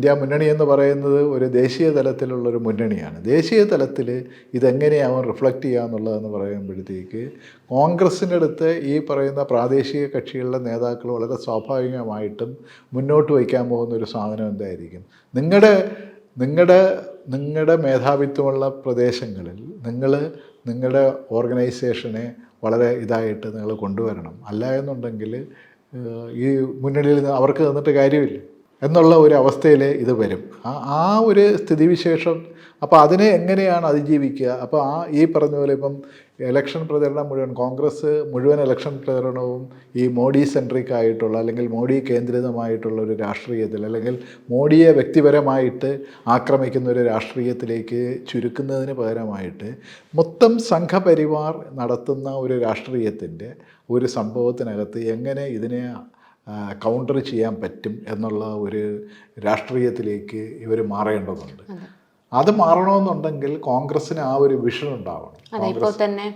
India മുന്നണി എന്ന് പറയുന്നത് ഒരു ദേശീയ തലത്തിലുള്ളൊരു മുന്നണിയാണ്. ദേശീയ തലത്തിൽ ഇതെങ്ങനെയാവും റിഫ്ലക്റ്റ് ചെയ്യുക എന്നുള്ളതെന്ന് പറയുമ്പോഴത്തേക്ക് കോൺഗ്രസിന്റെ അടുത്ത് ഈ പറയുന്ന പ്രാദേശിക കക്ഷികളുടെ നേതാക്കൾ വളരെ സ്വാഭാവികമായിട്ടും മുന്നോട്ട് വയ്ക്കാൻ പോകുന്ന ഒരു സാധനം എന്തായിരിക്കും? നിങ്ങളുടെ നിങ്ങളുടെ നിങ്ങളുടെ മേധാവിത്വമുള്ള പ്രദേശങ്ങളിൽ നിങ്ങൾ നിങ്ങളുടെ ഓർഗനൈസേഷനെ വളരെ ഇതായിട്ട് നിങ്ങൾ കൊണ്ടുവരണം. അല്ല എന്നുണ്ടെങ്കിൽ ഈ മുന്നണിയിൽ അവർക്ക് തന്നിട്ട് കാര്യമില്ല. എന്നുള്ള ഒരു അവസ്ഥയിൽ ഇത് വരും. ആ ആ ഒരു സ്ഥിതിവിശേഷം അപ്പോൾ അതിനെ എങ്ങനെയാണ് അതിജീവിക്കുക? അപ്പോൾ ആ ഈ പറഞ്ഞ പോലെ ഇപ്പം ഇലക്ഷൻ പ്രചരണം മുഴുവൻ കോൺഗ്രസ് മുഴുവൻ ഇലക്ഷൻ പ്രചരണവും ഈ മോഡി സെൻട്രിക് ആയിട്ടുള്ള അല്ലെങ്കിൽ മോഡി കേന്ദ്രിതമായിട്ടുള്ള ഒരു രാഷ്ട്രീയത്തിൽ അല്ലെങ്കിൽ മോഡിയെ വ്യക്തിപരമായിട്ട് ആക്രമിക്കുന്ന ഒരു രാഷ്ട്രീയത്തിലേക്ക് ചുരുക്കുന്നതിന് പകരമായിട്ട് മൊത്തം സംഘപരിവാർ നടത്തുന്ന ഒരു രാഷ്ട്രീയത്തിന്റെ ഒരു സംഭവത്തിനകത്ത് എങ്ങനെ ഇതിനെ കൗണ്ടർ ചെയ്യാൻ പറ്റും എന്നുള്ള ഒരു രാഷ്ട്രീയത്തിലേക്ക് ഇവർ മാറേണ്ടതുണ്ട്. അത്. മാറണമെന്നുണ്ടെങ്കിൽ കോൺഗ്രസ്സിന് ആ ഒരു വിഷൻ ഉണ്ടാവണം. അതെ ഇപ്പോൾ തന്നെ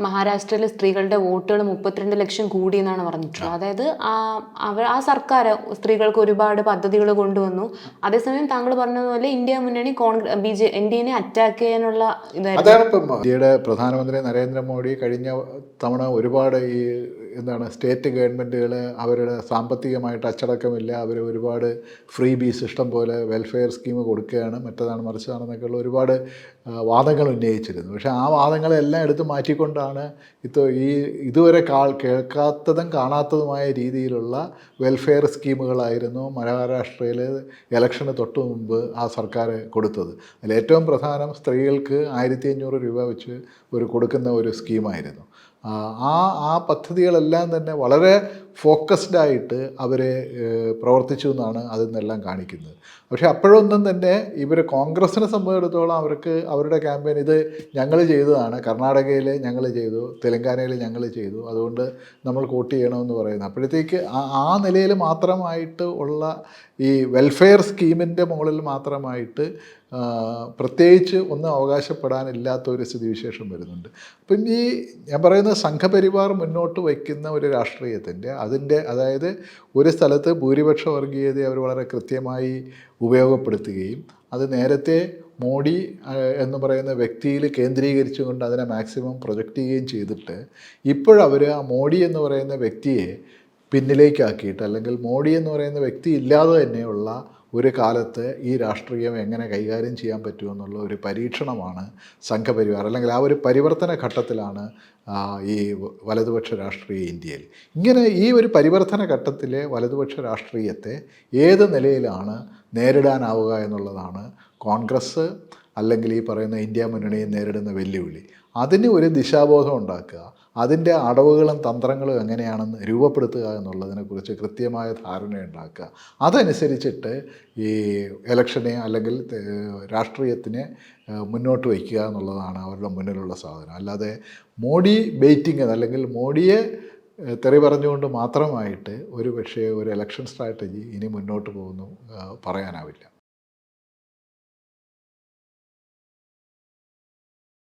മഹാരാഷ്ട്രയിലെ സ്ത്രീകളുടെ വോട്ടുകൾ മുപ്പത്തിരണ്ട് ലക്ഷം കൂടി എന്നാണ് പറഞ്ഞിട്ടുള്ളത്. അതായത് ആ അവർ ആ സർക്കാർ സ്ത്രീകൾക്ക് ഒരുപാട് പദ്ധതികൾ കൊണ്ടുവന്നു. അതേസമയം താങ്കൾ പറഞ്ഞതുപോലെ ഇന്ത്യ മുന്നണി Congress B J N D എനെ അറ്റാക്ക് ചെയ്യാനുള്ള ഇതായിരുന്നു. ഇന്ത്യയുടെ പ്രധാനമന്ത്രി നരേന്ദ്രമോദി കഴിഞ്ഞ തവണ ഒരുപാട് ഈ എന്താണ് സ്റ്റേറ്റ് ഗവൺമെന്റുകൾ അവരുടെ സാമ്പത്തികമായിട്ട് അച്ചടക്കമില്ല അവർ ഒരുപാട് ഫ്രീ ബീസ് ഇഷ്ടം പോലെ വെൽഫെയർ സ്കീം കൊടുക്കുകയാണ് മറ്റതാണ് മറിച്ചതാണെന്നൊക്കെയുള്ള ഒരുപാട് വാദങ്ങൾ ഉന്നയിച്ചിരുന്നു. പക്ഷേ ആ വാദങ്ങളെല്ലാം എടുത്ത് മാറ്റിക്കൊണ്ടാണ് ഇത് ഈ ഇതുവരെ കാൾ കേൾക്കാത്തതും കാണാത്തതുമായ രീതിയിലുള്ള വെൽഫെയർ സ്കീമുകളായിരുന്നു മഹാരാഷ്ട്രയിൽ ഇലക്ഷന് തൊട്ട് മുമ്പ് ആ സർക്കാർ കൊടുത്തത്. അതിൽ ഏറ്റവും പ്രധാനം സ്ത്രീകൾക്ക് ആയിരത്തി അഞ്ഞൂറ് രൂപ വെച്ച് ഒരു കൊടുക്കുന്ന ഒരു സ്കീമായിരുന്നു. ആ ആ പദ്ധതികളെല്ലാം തന്നെ വളരെ ഫോക്കസ്ഡ് ആയിട്ട് അവർ പ്രവർത്തിച്ചു എന്നാണ് അതിൽ നിന്നെല്ലാം കാണിക്കുന്നത്. പക്ഷേ അപ്പോഴൊന്നും തന്നെ ഇവർ കോൺഗ്രസിനെ സംബന്ധിച്ചിടത്തോളം അവർക്ക് അവരുടെ ക്യാമ്പയിൻ ഇത് ഞങ്ങൾ ചെയ്തതാണ്. കർണാടകയിൽ ഞങ്ങൾ ചെയ്തു തെലങ്കാനയിൽ ഞങ്ങൾ ചെയ്തു. അതുകൊണ്ട് നമ്മൾ വോട്ട് ചെയ്യണമെന്ന് പറയുന്നത് അപ്പോഴത്തേക്ക് ആ- നിലയിൽ മാത്രമായിട്ട് ഉള്ള ഈ വെൽഫെയർ സ്കീമിന്റെ മുകളിൽ മാത്രമായിട്ട് പ്രത്യേകിച്ച് ഒന്നും അവകാശപ്പെടാനില്ലാത്ത ഒരു സ്ഥിതിവിശേഷം വരുന്നുണ്ട്. അപ്പം ഈ ഞാൻ പറയുന്ന സംഘപരിവാർ മുന്നോട്ട് വയ്ക്കുന്ന ഒരു രാഷ്ട്രീയത്തിന്റെ അതിന്റെ അതായത് ഒരു സ്ഥലത്ത് ഭൂരിപക്ഷ വർഗീയതയെ അവർ വളരെ കൃത്യമായി ഉപയോഗപ്പെടുത്തുകയും അത് നേരത്തെ മോഡി എന്ന് പറയുന്ന വ്യക്തിയിൽ കേന്ദ്രീകരിച്ചുകൊണ്ട് അതിനെ മാക്സിമം പ്രൊജക്റ്റ് ചെയ്യുകയും ചെയ്തിട്ട് ഇപ്പോഴവർ ആ മോഡി എന്ന് പറയുന്ന വ്യക്തിയെ പിന്നിലേക്കാക്കിയിട്ട് അല്ലെങ്കിൽ മോഡി എന്ന് പറയുന്ന വ്യക്തി ഇല്ലാതെ തന്നെയുള്ള ഒരു കാലത്ത് ഈ രാഷ്ട്രീയം എങ്ങനെ കൈകാര്യം ചെയ്യാൻ പറ്റുമെന്നുള്ള ഒരു പരീക്ഷണമാണ് സംഘപരിവാർ അല്ലെങ്കിൽ ആ ഒരു പരിവർത്തന ഘട്ടത്തിലാണ് ഈ വലതുപക്ഷ രാഷ്ട്രീയ ഇന്ത്യയിൽ. ഇങ്ങനെ ഈ ഒരു പരിവർത്തന ഘട്ടത്തിലെ വലതുപക്ഷ രാഷ്ട്രീയത്തെ ഏത് നിലയിലാണ് നേരിടാനാവുക എന്നുള്ളതാണ് കോൺഗ്രസ് അല്ലെങ്കിൽ ഈ പറയുന്ന ഇന്ത്യ മുന്നണിയെ നേരിടുന്ന വെല്ലുവിളി. അതിന് ഒരു ദിശാബോധം ഉണ്ടാക്കുക. അതിന്റെ അടവുകളും തന്ത്രങ്ങളും എങ്ങനെയാണെന്ന് രൂപപ്പെടുത്തുക എന്നുള്ളതിനെക്കുറിച്ച് കൃത്യമായ ധാരണ ഉണ്ടാക്കുക. അതനുസരിച്ചിട്ട് ഈ ഇലക്ഷനെ അല്ലെങ്കിൽ രാഷ്ട്രീയത്തിനെ മുന്നോട്ട് വയ്ക്കുക എന്നുള്ളതാണ് അവരുടെ മുന്നിലുള്ള സാധനം. അല്ലാതെ മോഡി ബെയ്റ്റിങ് അല്ലെങ്കിൽ മോഡിയെ തെറി പറഞ്ഞുകൊണ്ട് മാത്രമായിട്ട് ഒരു പക്ഷേ ഒരു ഇലക്ഷൻ സ്ട്രാറ്റജി ഇനി മുന്നോട്ട് പോകുന്നു പറയാനാവില്ല.